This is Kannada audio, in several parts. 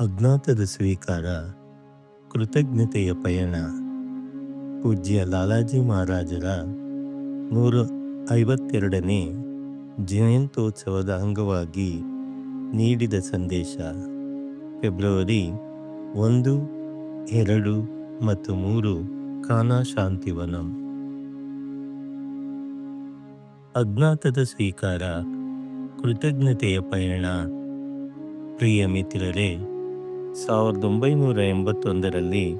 ಅಜ್ಞಾತದ ಸ್ವೀಕಾರ, ಕೃತಜ್ಞತೆಯ ಪಯಣ. ಪೂಜ್ಯ ಲಾಲಾಜಿ ಮಹಾರಾಜರ ನೂರ ಐವತ್ತೆರಡನೇ ಜಯಂತ್ಯೋತ್ಸವದ ಅಂಗವಾಗಿ ನೀಡಿದ ಸಂದೇಶ. ಫೆಬ್ರವರಿ ಒಂದು, ಎರಡು ಮತ್ತು ಮೂರು ಕಾನಾ ಶಾಂತಿವನಂ ಅಜ್ಞಾತದ ಸ್ವೀಕಾರ, ಕೃತಜ್ಞತೆಯ ಪಯಣ. ಪ್ರಿಯ ಮಿತ್ರರೇ ಸಾವಿರದ ಒಂಬೈನೂರ ಎಂಬತ್ತೊಂದರಲ್ಲಿ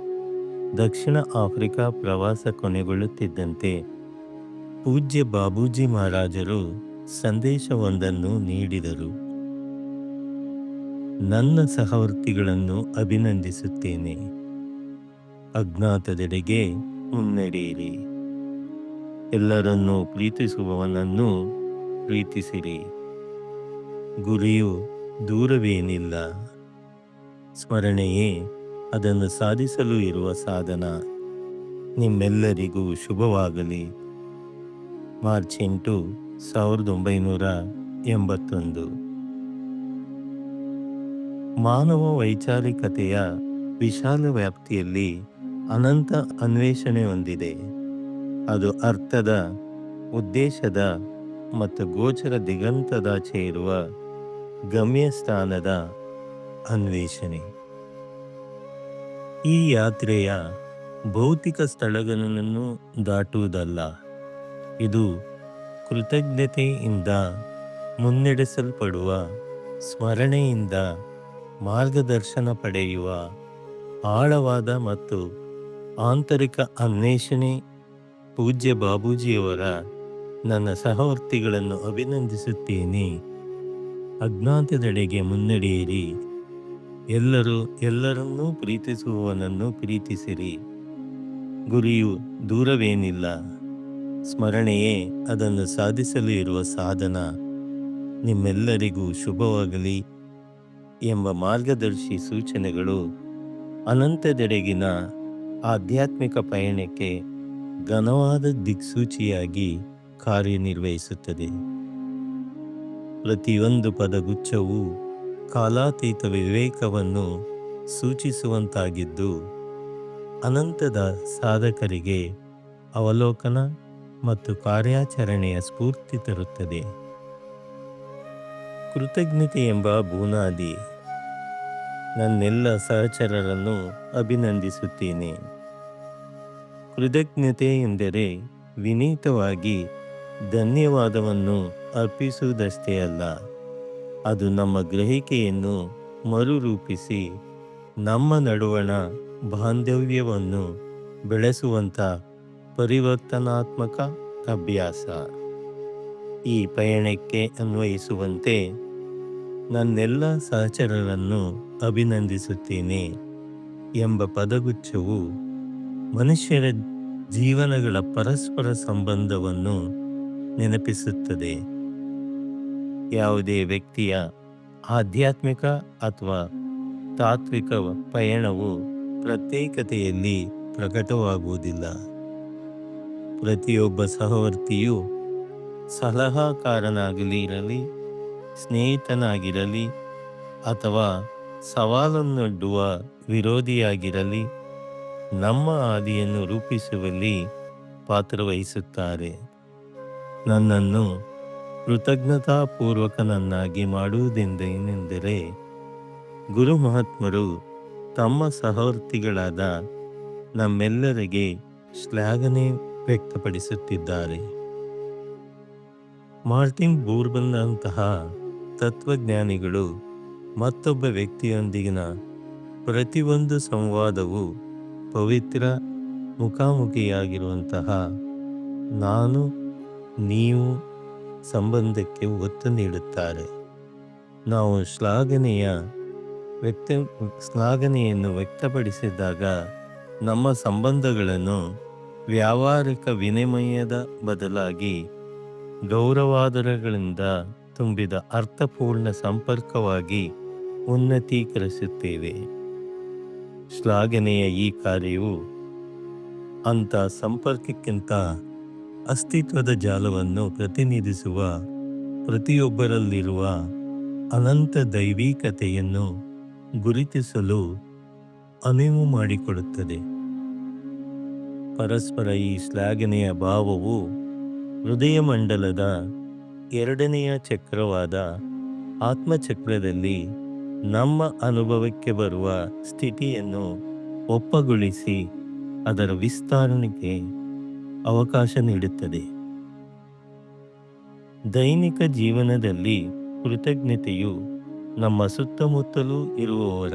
ದಕ್ಷಿಣ ಆಫ್ರಿಕಾ ಪ್ರವಾಸ ಕೊನೆಗೊಳ್ಳುತ್ತಿದ್ದಂತೆ ಪೂಜ್ಯ ಬಾಬೂಜಿ ಮಹಾರಾಜರು ಸಂದೇಶವೊಂದನ್ನು ನೀಡಿದರು. ನನ್ನ ಸಹವರ್ತಿಗಳನ್ನು ಅಭಿನಂದಿಸುತ್ತೇನೆ. ಅಜ್ಞಾತದೆಡೆಗೆ ಮುನ್ನಡೆಯಿರಿ. ಎಲ್ಲರನ್ನೂ ಪ್ರೀತಿಸುವವನನ್ನು ಪ್ರೀತಿಸಿರಿ. ಗುರಿಯು ದೂರವೇನಿಲ್ಲ. ಸ್ಮರಣೆಯೇ, ಅದನ್ನು ಸಾಧಿಸಲು ಇರುವ ಸಾಧನ. ನಿಮ್ಮೆಲ್ಲರಿಗೂ ಶುಭವಾಗಲಿ. ಮಾರ್ಚ್ ಎಂಟು, ಸಾವಿರದ ಒಂಬೈನೂರ ಎಂಬತ್ತೊಂದು. ಮಾನವ ವೈಚಾರಿಕತೆಯ ವಿಶಾಲ ವ್ಯಾಪ್ತಿಯಲ್ಲಿ ಅನಂತ ಅನ್ವೇಷಣೆ ಹೊಂದಿದೆ. ಅದು ಅರ್ಥದ, ಉದ್ದೇಶದ ಮತ್ತು ಗೋಚರ ದಿಗಂತದಾಚೆ ಇರುವ ಗಮ್ಯಸ್ಥಾನದ ಅನ್ವೇಷಣೆ. ಈ ಯಾತ್ರೆಯ ಭೌತಿಕ ಸ್ಥಳಗಳನ್ನು ದಾಟುವುದಲ್ಲ, ಇದು ಕೃತಜ್ಞತೆಯಿಂದ ಮುನ್ನಡೆಸಲ್ಪಡುವ, ಸ್ಮರಣೆಯಿಂದ ಮಾರ್ಗದರ್ಶನ ಪಡೆಯುವ ಆಳವಾದ ಮತ್ತು ಆಂತರಿಕ ಅನ್ವೇಷಣೆ ಪೂಜ್ಯ ಬಾಬೂಜಿಯವರ ನನ್ನ ಸಹವರ್ತಿಗಳನ್ನು ಅಭಿನಂದಿಸುತ್ತೇನೆ. ಅಜ್ಞಾತದೆಡೆಗೆ ಮುನ್ನಡೆಯಿರಿ. ಎಲ್ಲರೂ ಎಲ್ಲರನ್ನೂ ಪ್ರೀತಿಸುವವನನ್ನು ಪ್ರೀತಿಸಿರಿ. ಗುರಿಯು ದೂರವೇನಿಲ್ಲ. ಸ್ಮರಣೆಯೇ ಅದನ್ನು ಸಾಧಿಸಲು ಇರುವ ಸಾಧನ. ನಿಮ್ಮೆಲ್ಲರಿಗೂ ಶುಭವಾಗಲಿ ಎಂಬ ಮಾರ್ಗದರ್ಶಿ ಸೂಚನೆಗಳು. ಅನಂತದೆಡೆಗಿನ ಆಧ್ಯಾತ್ಮಿಕ ಪಯಣಕ್ಕೆ ಘನವಾದ ದಿಕ್ಸೂಚಿಯಾಗಿ ಕಾರ್ಯನಿರ್ವಹಿಸುತ್ತದೆ. ಪ್ರತಿಯೊಂದು ಪದಗುಚ್ಛವೂ ಕಾಲಾತೀತ ವಿವೇಕವನ್ನು ಸೂಚಿಸುವಂತಾಗಿದ್ದು, ಅನಂತದ ಸಾಧಕರಿಗೆ ಅವಲೋಕನ ಮತ್ತು ಕಾರ್ಯಾಚರಣೆಯ ಸ್ಫೂರ್ತಿ ತರುತ್ತದೆ. ಕೃತಜ್ಞತೆ ಎಂಬ ಬೂನಾದಿ ನನ್ನೆಲ್ಲ ಸಹಚರರನ್ನು ಅಭಿನಂದಿಸುತ್ತೇನೆ. ಕೃತಜ್ಞತೆ ಎಂದರೆ ವಿನೀತವಾಗಿ ಧನ್ಯವಾದವನ್ನು ಅರ್ಪಿಸುವುದಷ್ಟೇ ಅಲ್ಲ. ಅದು ನಮ್ಮ ಗ್ರಹಿಕೆಯನ್ನು ಮರುರೂಪಿಸಿ ನಮ್ಮ ನಡುವಣ ಬಾಂಧವ್ಯವನ್ನು ಬೆಳೆಸುವಂಥ ಪರಿವರ್ತನಾತ್ಮಕ ಅಭ್ಯಾಸ. ಈ ಪಯಣಕ್ಕೆ ಅನ್ವಯಿಸುವಂತೆ ನನ್ನೆಲ್ಲ ಸಹಚರರನ್ನು ಅಭಿನಂದಿಸುತ್ತೇನೆ ಎಂಬ ಪದಗುಚ್ಛವು ಮನುಷ್ಯರ ಜೀವನಗಳ ಪರಸ್ಪರ ಸಂಬಂಧವನ್ನು ನೆನಪಿಸುತ್ತದೆ. ಯಾವುದೇ ವ್ಯಕ್ತಿಯ ಆಧ್ಯಾತ್ಮಿಕ ಅಥವಾ ತಾತ್ವಿಕ ಪಯಣವು ಪ್ರತ್ಯೇಕತೆಯಲ್ಲಿ ಪ್ರಕಟವಾಗುವುದಿಲ್ಲ. ಪ್ರತಿಯೊಬ್ಬ ಸಹವರ್ತಿಯು ಸಲಹಾಕಾರನಾಗಲಿರಲಿ ಸ್ನೇಹಿತನಾಗಿರಲಿ ಅಥವಾ ಸವಾಲನ್ನೊಡ್ಡುವ ವಿರೋಧಿಯಾಗಿರಲಿ, ನಮ್ಮ ಹಾದಿಯನ್ನು ರೂಪಿಸುವಲ್ಲಿ ಪಾತ್ರವಹಿಸುತ್ತಾರೆ. ನನ್ನನ್ನು ಕೃತಜ್ಞತಾಪೂರ್ವಕನನ್ನಾಗಿ ಮಾಡುವುದೆಂದೇನೆಂದರೆ ಗುರು ಮಹಾತ್ಮರು ತಮ್ಮ ಸಹವರ್ತಿಗಳಾದ ನಮ್ಮೆಲ್ಲರಿಗೆ ಶ್ಲಾಘನೆ ವ್ಯಕ್ತಪಡಿಸುತ್ತಿದ್ದಾರೆ. ಮಾರ್ಟಿನ್ ಬೂರ್ಬನ್ನಂತಹ ತತ್ವಜ್ಞಾನಿಗಳು ಮತ್ತೊಬ್ಬ ವ್ಯಕ್ತಿಯೊಂದಿಗಿನ ಪ್ರತಿಯೊಂದು ಸಂವಾದವು ಪವಿತ್ರ ಮುಖಾಮುಖಿಯಾಗಿರುವಂತಹ ನಾನು, ನೀವು ಸಂಬಂಧಕ್ಕೆ ಒತ್ತು ನೀಡುತ್ತಾರೆ. ನಾವು ಶ್ಲಾಘನೆಯ ವ್ಯಕ್ತ, ಶ್ಲಾಘನೆಯನ್ನು ವ್ಯಕ್ತಪಡಿಸಿದಾಗ ನಮ್ಮ ಸಂಬಂಧಗಳನ್ನು ವ್ಯಾವಹಾರಿಕ ವಿನಿಮಯದ ಬದಲಾಗಿ ಗೌರವಾದರಗಳಿಂದ ತುಂಬಿದ ಅರ್ಥಪೂರ್ಣ ಸಂಪರ್ಕವಾಗಿ ಉನ್ನತೀಕರಿಸುತ್ತೇವೆ. ಶ್ಲಾಘನೆಯ ಈ ಕಾರ್ಯವು ಅಂಥ ಸಂಪರ್ಕಕ್ಕಿಂತ ಅಸ್ತಿತ್ವದ ಜಾಲವನ್ನು ಪ್ರತಿನಿಧಿಸುವ ಪ್ರತಿಯೊಬ್ಬರಲ್ಲಿರುವ ಅನಂತ ದೈವಿಕತೆಯನ್ನು ಗುರುತಿಸಲು ಅನುವು ಮಾಡಿಕೊಡುತ್ತದೆ. ಪರಸ್ಪರ ಈ ಶ್ಲಾಘನೆಯ ಭಾವವು ಹೃದಯ ಮಂಡಲದ ಎರಡನೆಯ ಚಕ್ರವಾದ ಆತ್ಮಚಕ್ರದಲ್ಲಿ ನಮ್ಮ ಅನುಭವಕ್ಕೆ ಬರುವ ಸ್ಥಿತಿಯನ್ನು ಒಪ್ಪಗೊಳಿಸಿ ಅದರ ವಿಸ್ತರಣೆಗೆ ಅವಕಾಶ ನೀಡುತ್ತದೆ. ದೈನಿಕ ಜೀವನದಲ್ಲಿ ಕೃತಜ್ಞತೆಯು ನಮ್ಮ ಸುತ್ತಮುತ್ತಲೂ ಇರುವವರ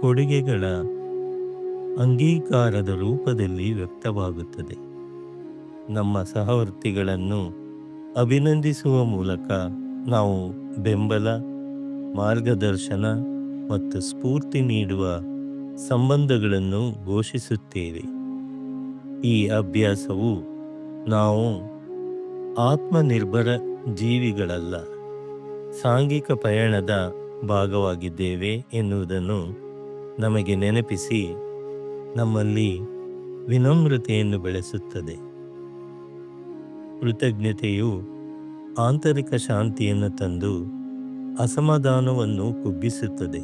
ಕೊಡುಗೆಗಳ ಅಂಗೀಕಾರದ ರೂಪದಲ್ಲಿ ವ್ಯಕ್ತವಾಗುತ್ತದೆ. ನಮ್ಮ ಸಹವರ್ತಿಗಳನ್ನು ಅಭಿನಂದಿಸುವ ಮೂಲಕ ನಾವು ಬೆಂಬಲ, ಮಾರ್ಗದರ್ಶನ ಮತ್ತು ಸ್ಫೂರ್ತಿ ನೀಡುವ ಸಂಬಂಧಗಳನ್ನು ಘೋಷಿಸುತ್ತೇವೆ. ಈ ಅಭ್ಯಾಸವು ನಾವು ಆತ್ಮನಿರ್ಭರ ಜೀವಿಗಳಲ್ಲ, ಸಾಂಘಿಕ ಪಯಣದ ಭಾಗವಾಗಿದ್ದೇವೆ ಎನ್ನುವುದನ್ನು ನಮಗೆ ನೆನಪಿಸಿ ನಮ್ಮಲ್ಲಿ ವಿನಮ್ರತೆಯನ್ನು ಬೆಳೆಸುತ್ತದೆ. ಕೃತಜ್ಞತೆಯು ಆಂತರಿಕ ಶಾಂತಿಯನ್ನು ತಂದು ಅಸಮಾಧಾನವನ್ನು ಕುಗ್ಗಿಸುತ್ತದೆ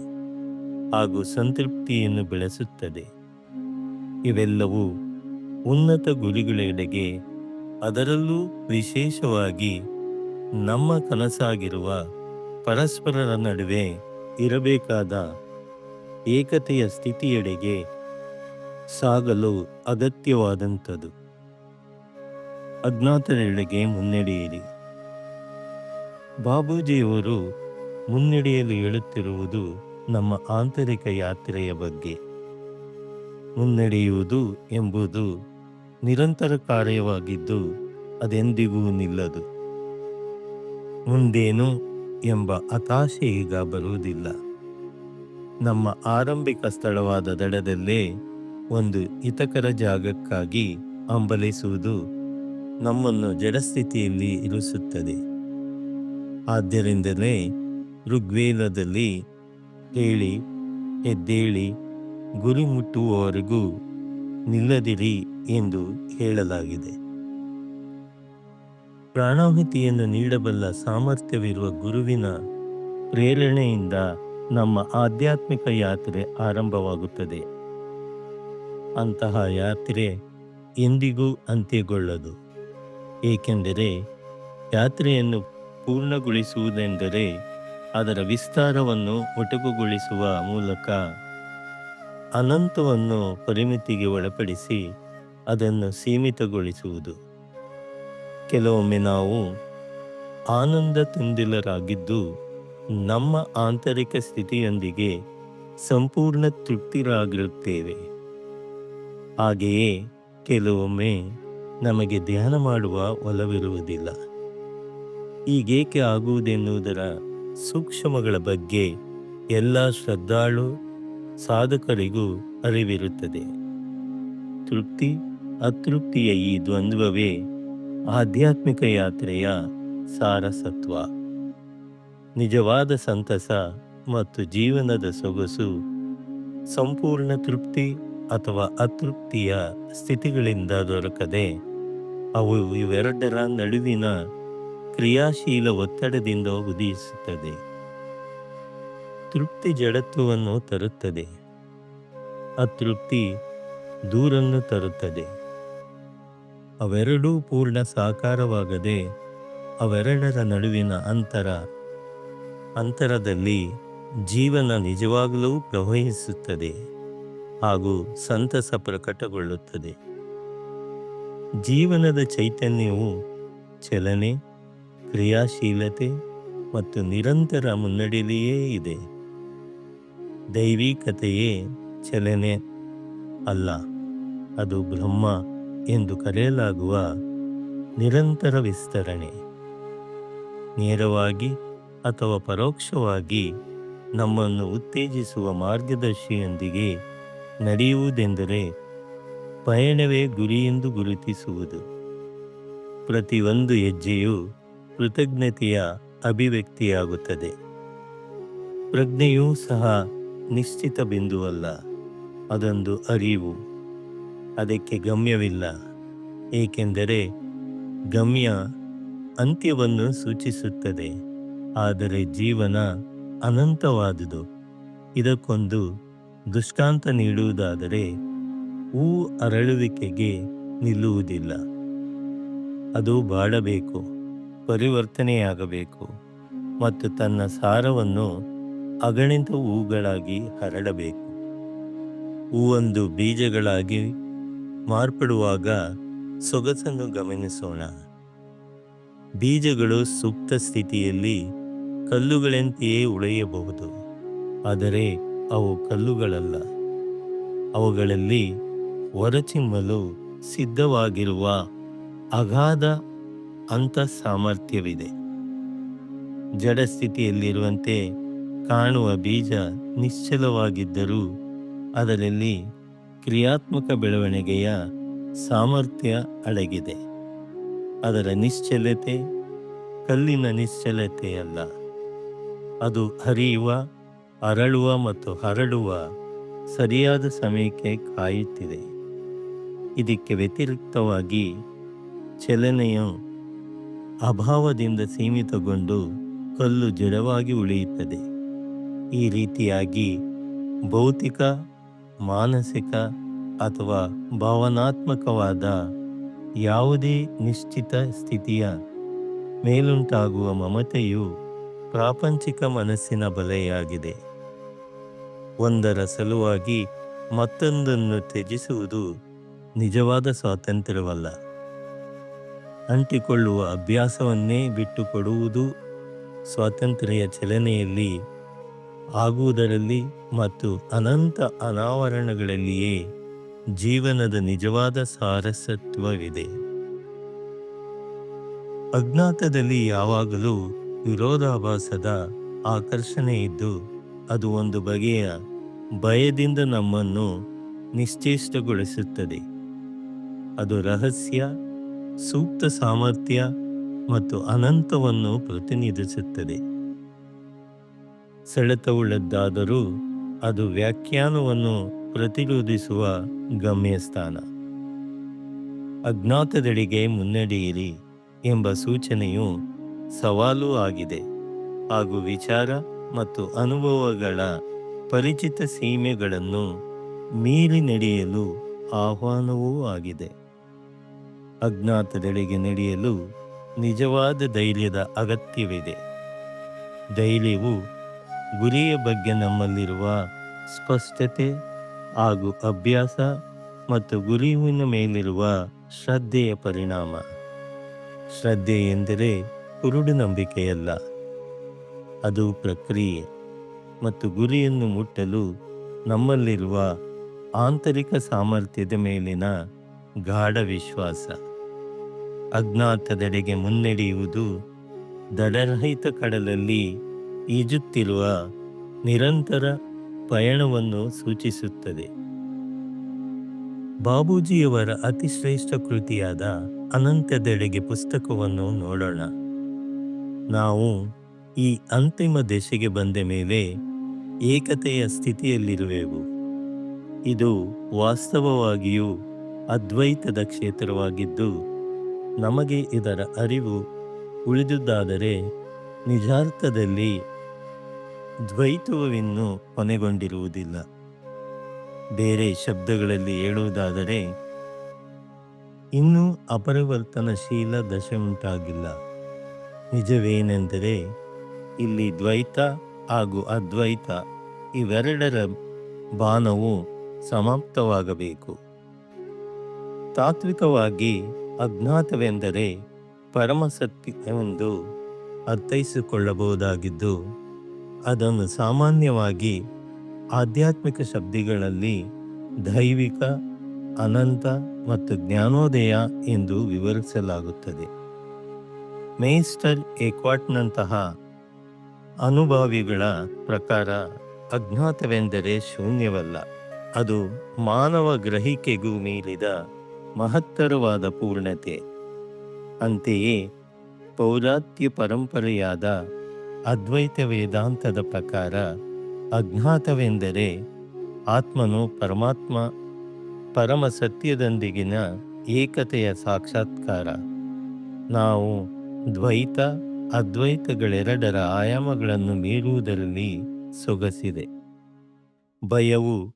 ಹಾಗೂ ಸಂತೃಪ್ತಿಯನ್ನು ಬೆಳೆಸುತ್ತದೆ. ಇವೆಲ್ಲವೂ ಉನ್ನತ ಗುರಿಗಳೆಡೆಗೆ ಅದರಲ್ಲೂ ವಿಶೇಷವಾಗಿ ನಮ್ಮ ಕನಸಾಗಿರುವ ಪರಸ್ಪರರ ನಡುವೆ ಇರಬೇಕಾದ ಏಕತೆಯ ಸ್ಥಿತಿಯೆಡೆಗೆ ಸಾಗಲು ಅಗತ್ಯವಾದಂಥದ್ದು ಅಜ್ಞಾತರೆಡೆಗೆ ಮುನ್ನಡೆಯಿರಿ. ಬಾಬೂಜಿಯವರು ಮುನ್ನಡೆಯಲು ಹೇಳುತ್ತಿರುವುದು ನಮ್ಮ ಆಂತರಿಕ ಯಾತ್ರೆಯ ಬಗ್ಗೆ. ಮುನ್ನಡೆಯುವುದು ಎಂಬುದು ನಿರಂತರ ಕಾರ್ಯವಾಗಿದ್ದು ಅದೆಂದಿಗೂ ನಿಲ್ಲದು. ಮುಂದೇನು ಎಂಬ ಹತಾಶೆ ಈಗ ಬರುವುದಿಲ್ಲ. ನಮ್ಮ ಆರಂಭಿಕ ಸ್ಥಳವಾದ ದಡದಲ್ಲೇ ಒಂದು ಹಿತಕರ ಜಾಗಕ್ಕಾಗಿ ಅಂಬಲಿಸುವುದು ನಮ್ಮನ್ನು ಜಡಸ್ಥಿತಿಯಲ್ಲಿ ಇರಿಸುತ್ತದೆ. ಆದ್ದರಿಂದಲೇ ಋಗ್ವೇದದಲ್ಲಿ ಹೇಳಿ ಎದ್ದೇಳಿ, ಗುರಿ ಮುಟ್ಟುವವರೆಗೂ ನಿಲ್ಲದಿರಿ ಎಂದು ಹೇಳಲಾಗಿದೆ. ಪ್ರಾಣಾಹುತಿಯನ್ನು ನೀಡಬಲ್ಲ ಸಾಮರ್ಥ್ಯವಿರುವ ಗುರುವಿನ ಪ್ರೇರಣೆಯಿಂದ ನಮ್ಮ ಆಧ್ಯಾತ್ಮಿಕ ಯಾತ್ರೆ ಆರಂಭವಾಗುತ್ತದೆ. ಅಂತಹ ಯಾತ್ರೆ ಎಂದಿಗೂ ಅಂತ್ಯಗೊಳ್ಳದು. ಏಕೆಂದರೆ ಯಾತ್ರೆಯನ್ನು ಪೂರ್ಣಗೊಳಿಸುವುದೆಂದರೆ ಅದರ ವಿಸ್ತಾರವನ್ನು ಒಟಕುಗೊಳಿಸುವ ಮೂಲಕ ಅನಂತವನ್ನು ಪರಿಮಿತಿಗೆ ಒಳಪಡಿಸಿ ಅದನ್ನು ಸೀಮಿತಗೊಳಿಸುವುದು. ಕೆಲವೊಮ್ಮೆ ನಾವು ಆನಂದ ತುಂದಿಲರಾಗಿದ್ದು ನಮ್ಮ ಆಂತರಿಕ ಸ್ಥಿತಿಯೊಂದಿಗೆ ಸಂಪೂರ್ಣ ತೃಪ್ತಿರಾಗಿರುತ್ತೇವೆ. ಹಾಗೆಯೇ ಕೆಲವೊಮ್ಮೆ ನಮಗೆ ಧ್ಯಾನ ಮಾಡುವ ಒಲವಿರುವುದಿಲ್ಲ. ಈಗೇಕೆ ಆಗುವುದೆನ್ನುವುದರ ಸೂಕ್ಷ್ಮಗಳ ಬಗ್ಗೆ ಎಲ್ಲ ಶ್ರದ್ಧಾಳು ಸಾಧಕರಿಗೂ ಅರಿವಿರುತ್ತದೆ. ತೃಪ್ತಿ, ಅತೃಪ್ತಿಯ ಈ ದ್ವಂದ್ವವೇ ಆಧ್ಯಾತ್ಮಿಕ ಯಾತ್ರೆಯ ಸಾರಸತ್ವ. ನಿಜವಾದ ಸಂತಸ ಮತ್ತು ಜೀವನದ ಸೊಗಸು ಸಂಪೂರ್ಣ ತೃಪ್ತಿ ಅಥವಾ ಅತೃಪ್ತಿಯ ಸ್ಥಿತಿಗಳಿಂದ ದೊರಕದೆ, ಅವು ಇವೆರಡರ ನಡುವಿನ ಕ್ರಿಯಾಶೀಲ ಒತ್ತಡದಿಂದ ಉದಯಿಸುತ್ತದೆ. ತೃಪ್ತಿ ಜಡತ್ವವನ್ನು ತರುತ್ತದೆ. ಅತೃಪ್ತಿ ದೂರನ್ನು ತರುತ್ತದೆ. ಅವೆರಡೂ ಪೂರ್ಣ ಸಾಕಾರವಾಗದೆ ಅವೆರಡರ ನಡುವಿನ ಅಂತರ, ಅಂತರದಲ್ಲಿ ಜೀವನ ನಿಜವಾಗಲೂ ಪ್ರವಹಿಸುತ್ತದೆ ಹಾಗೂ ಸಂತಸ ಪ್ರಕಟಗೊಳ್ಳುತ್ತದೆ. ಜೀವನದ ಚೈತನ್ಯವು ಚಲನೆ, ಕ್ರಿಯಾಶೀಲತೆ ಮತ್ತು ನಿರಂತರ ಮುನ್ನಡೆಯಲ್ಲಿಯೇ ಇದೆ. ದೈವಿಕತೆಯೇ ಚಲನೆ ಅಲ್ಲ. ಅದು ಬ್ರಹ್ಮ ಎಂದು ಕರೆಯಲಾಗುವ ನಿರಂತರ ವಿಸ್ತರಣೆ. ನೇರವಾಗಿ ಅಥವಾ ಪರೋಕ್ಷವಾಗಿ ನಮ್ಮನ್ನು ಉತ್ತೇಜಿಸುವ ಮಾರ್ಗದರ್ಶಿಯೊಂದಿಗೆ ನಡೆಯುವುದೆಂದರೆ ಪಯಣವೇ ಗುರಿಯೆಂದು ಗುರುತಿಸುವುದು. ಪ್ರತಿಯೊಂದು ಹೆಜ್ಜೆಯು ಕೃತಜ್ಞತೆಯ ಅಭಿವ್ಯಕ್ತಿಯಾಗುತ್ತದೆ. ಪ್ರಜ್ಞೆಯೂ ಸಹ ನಿಶ್ಚಿತ ಬಿಂದುವಲ್ಲ, ಅದೊಂದು ಅರಿವು. ಅದಕ್ಕೆ ಗಮ್ಯವಿಲ್ಲ, ಏಕೆಂದರೆ ಗಮ್ಯ ಅಂತ್ಯವನ್ನು ಸೂಚಿಸುತ್ತದೆ, ಆದರೆ ಜೀವನ ಅನಂತವಾದುದು. ಇದಕ್ಕೊಂದು ದೃಷ್ಟಾಂತ ನೀಡುವುದಾದರೆ ಹೂ ಅರಳುವಿಕೆಗೆ ನಿಲ್ಲುವುದಿಲ್ಲ. ಅದು ಬಾಡಬೇಕು ಪರಿವರ್ತನೆಯಾಗಬೇಕು, ಮತ್ತು ತನ್ನ ಸಾರವನ್ನು ಅಗಣಿತ ಹೂಗಳಾಗಿ ಹರಡಬೇಕು. ಹೂವೊಂದು ಬೀಜಗಳಾಗಿ ಮಾರ್ಪಡುವಾಗ ಸೊಗಸನ್ನು ಗಮನಿಸೋಣ. ಬೀಜಗಳು ಸೂಕ್ತ ಸ್ಥಿತಿಯಲ್ಲಿ ಕಲ್ಲುಗಳಂತೆಯೇ ಉಳಿಯಬಹುದು, ಆದರೆ ಅವು ಕಲ್ಲುಗಳಲ್ಲ. ಅವುಗಳಲ್ಲಿ ಹೊರಚಿಮ್ಮಲು ಸಿದ್ಧವಾಗಿರುವ ಅಗಾಧ ಅಂತ ಸಾಮರ್ಥ್ಯವಿದೆ ಜಡ ಸ್ಥಿತಿಯಲ್ಲಿರುವಂತೆ ಕಾಣುವ ಬೀಜ ನಿಶ್ಚಲವಾಗಿದ್ದರೂ ಅದರಲ್ಲಿ ಕ್ರಿಯಾತ್ಮಕ ಬೆಳವಣಿಗೆಯ ಸಾಮರ್ಥ್ಯ ಅಡಗಿದೆ. ಅದರ ನಿಶ್ಚಲತೆ ಕಲ್ಲಿನ ನಿಶ್ಚಲತೆಯಲ್ಲ. ಅದು ಹರಿಯುವ, ಅರಳುವ ಮತ್ತು ಹರಡುವ ಸರಿಯಾದ ಸಮಯಕ್ಕೆ ಕಾಯುತ್ತಿದೆ. ಇದಕ್ಕೆ ವ್ಯತಿರಿಕ್ತವಾಗಿ ಚಲನೆಯು ಅಭಾವದಿಂದ ಸೀಮಿತಗೊಂಡು ಕಲ್ಲು ಜಡವಾಗಿ ಉಳಿಯುತ್ತದೆ. ಈ ರೀತಿಯಾಗಿ ಭೌತಿಕ, ಮಾನಸಿಕ ಅಥವಾ ಭಾವನಾತ್ಮಕವಾದ ಯಾವುದೇ ನಿಶ್ಚಿತ ಸ್ಥಿತಿಯ ಮೇಲುಂಟಾಗುವ ಮಮತೆಯು ಪ್ರಾಪಂಚಿಕ ಮನಸ್ಸಿನ ಬಲೆಯಾಗಿದೆ. ಒಂದರ ಸಲುವಾಗಿ ಮತ್ತೊಂದನ್ನು ತ್ಯಜಿಸುವುದು ನಿಜವಾದ ಸ್ವಾತಂತ್ರ್ಯವಲ್ಲ. ಅಂಟಿಕೊಳ್ಳುವ ಅಭ್ಯಾಸವನ್ನೇ ಬಿಟ್ಟುಕೊಡುವುದು ಸ್ವಾತಂತ್ರ್ಯ ಚಲನೆಯಲ್ಲಿ ಆಗುವುದರಲ್ಲಿ ಮತ್ತು ಅನಂತ ಅನಾವರಣಗಳಲ್ಲಿಯೇ ಜೀವನದ ನಿಜವಾದ ಸಾರಸತ್ವವಿದೆ. ಅಜ್ಞಾತದಲ್ಲಿ ಯಾವಾಗಲೂ ವಿರೋಧಾಭಾಸದ ಆಕರ್ಷಣೆ ಇದ್ದು, ಅದು ಒಂದು ಬಗೆಯ ಭಯದಿಂದ ನಮ್ಮನ್ನು ನಿಶ್ಚೇಷ್ಟಗೊಳಿಸುತ್ತದೆ. ಅದು ರಹಸ್ಯ, ಸೂಕ್ತ ಸಾಮರ್ಥ್ಯ ಮತ್ತು ಅನಂತವನ್ನು ಪ್ರತಿನಿಧಿಸುತ್ತದೆ. ಸೆಳೆತವುಳ್ಳದ್ದಾದರೂ ಅದು ವ್ಯಾಖ್ಯಾನವನ್ನು ಪ್ರತಿರೋಧಿಸುವ ಗಮ್ಯಸ್ಥಾನ. ಅಜ್ಞಾತದೆಡೆಗೆ ಮುನ್ನಡೆಯಿರಿ ಎಂಬ ಸೂಚನೆಯು ಸವಾಲು ಆಗಿದೆ. ಹಾಗೂ ವಿಚಾರ ಮತ್ತು ಅನುಭವಗಳ ಪರಿಚಿತ ಸೀಮೆಗಳನ್ನು ಮೀರಿ ನಡೆಯಲು ಆಹ್ವಾನವೂ ಆಗಿದೆ. ಅಜ್ಞಾತದೆಡೆಗೆ ನಡೆಯಲು ನಿಜವಾದ ಧೈರ್ಯದ ಅಗತ್ಯವಿದೆ. ಧೈರ್ಯವು ಗುರಿಯ ಬಗ್ಗೆ ನಮ್ಮಲ್ಲಿರುವ ಸ್ಪಷ್ಟತೆ ಹಾಗೂ ಅಭ್ಯಾಸ ಮತ್ತು ಗುರಿಯುವಿನ ಮೇಲಿರುವ ಶ್ರದ್ಧೆಯ ಪರಿಣಾಮ. ಶ್ರದ್ಧೆ ಎಂದರೆ ಕುರುಡು ನಂಬಿಕೆಯಲ್ಲ. ಅದು ಪ್ರಕ್ರಿಯೆ ಮತ್ತು ಗುರಿಯನ್ನು ಮುಟ್ಟಲು ನಮ್ಮಲ್ಲಿರುವ ಆಂತರಿಕ ಸಾಮರ್ಥ್ಯದ ಮೇಲಿನ ಗಾಢ ವಿಶ್ವಾಸ. ಅಜ್ಞಾತದೆಡೆಗೆ ಮುನ್ನಡೆಯುವುದು ದಡರಹಿತ ಕಡಲಲ್ಲಿ ಈಜುತ್ತಿರುವ ನಿರಂತರ ಪಯಣವನ್ನು ಸೂಚಿಸುತ್ತದೆ. ಬಾಬೂಜಿಯವರ ಅತಿಶ್ರೇಷ್ಠ ಕೃತಿಯಾದ ಅನಂತದೆಡೆಗೆ ಪುಸ್ತಕವನ್ನು ನೋಡೋಣ. ನಾವು ಈ ಅಂತಿಮ ದೆಸೆಗೆ ಬಂದ ಮೇಲೆ ಏಕತೆಯ ಸ್ಥಿತಿಯಲ್ಲಿರುವೆವು. ಇದು ವಾಸ್ತವವಾಗಿಯೂ ಅದ್ವೈತದ ಕ್ಷೇತ್ರವಾಗಿದ್ದು, ನಮಗೆ ಇದರ ಅರಿವು ಉಳಿದುದಾದರೆ ನಿಜಾರ್ಥದಲ್ಲಿ ದ್ವೈತವಿನ್ನೂ ಕೊನೆಗೊಂಡಿರುವುದಿಲ್ಲ. ಬೇರೆ ಶಬ್ದಗಳಲ್ಲಿ ಹೇಳುವುದಾದರೆ, ಇನ್ನೂ ಅಪರಿವರ್ತನಶೀಲ ದಶೆ ಉಂಟಾಗಿಲ್ಲ. ನಿಜವೇನೆಂದರೆ, ಇಲ್ಲಿ ದ್ವೈತ ಹಾಗೂ ಅದ್ವೈತ ಇವೆರಡರ ಬಾನವು ಸಮಾಪ್ತವಾಗಬೇಕು. ತಾತ್ವಿಕವಾಗಿ ಅಜ್ಞಾತವೆಂದರೆ ಪರಮಸತ್ಯವೆಂದು ಅರ್ಥೈಸಿಕೊಳ್ಳಬಹುದಾಗಿದ್ದು ಅದನ್ನು ಸಾಮಾನ್ಯವಾಗಿ ಆಧ್ಯಾತ್ಮಿಕ ಶಬ್ದಗಳಲ್ಲಿ ದೈವಿಕ, ಅನಂತ ಮತ್ತು ಜ್ಞಾನೋದಯ ಎಂದು ವಿವರಿಸಲಾಗುತ್ತದೆ. ಮೇಸ್ಟರ್ ಏಕ್ವಾಟ್ನಂತಹ ಅನುಭಾವಿಗಳ ಪ್ರಕಾರ ಅಜ್ಞಾತವೆಂದರೆ ಶೂನ್ಯವಲ್ಲ. ಅದು ಮಾನವ ಗ್ರಹಿಕೆಗೂ ಮೀರಿದ ಮಹತ್ತರವಾದ ಪೂರ್ಣತೆ. ಅಂತೆಯೇ ಪೌರಾತ್ಯ ಪರಂಪರೆಯಾದ ಅದ್ವೈತ ವೇದಾಂತದ ಪ್ರಕಾರ ಅಜ್ಞಾತವೆಂದರೆ ಆತ್ಮನು ಪರಮಾತ್ಮ ಪರಮ ಸತ್ಯದೊಂದಿಗಿನ ಏಕತೆಯ ಸಾಕ್ಷಾತ್ಕಾರ. ನಾವು ದ್ವೈತ, ಅದ್ವೈತಗಳೆರಡರ ಆಯಾಮಗಳನ್ನು ಮೀರುವುದರಲ್ಲಿ ಸೊಗಸಿದೆ. ಭಯವು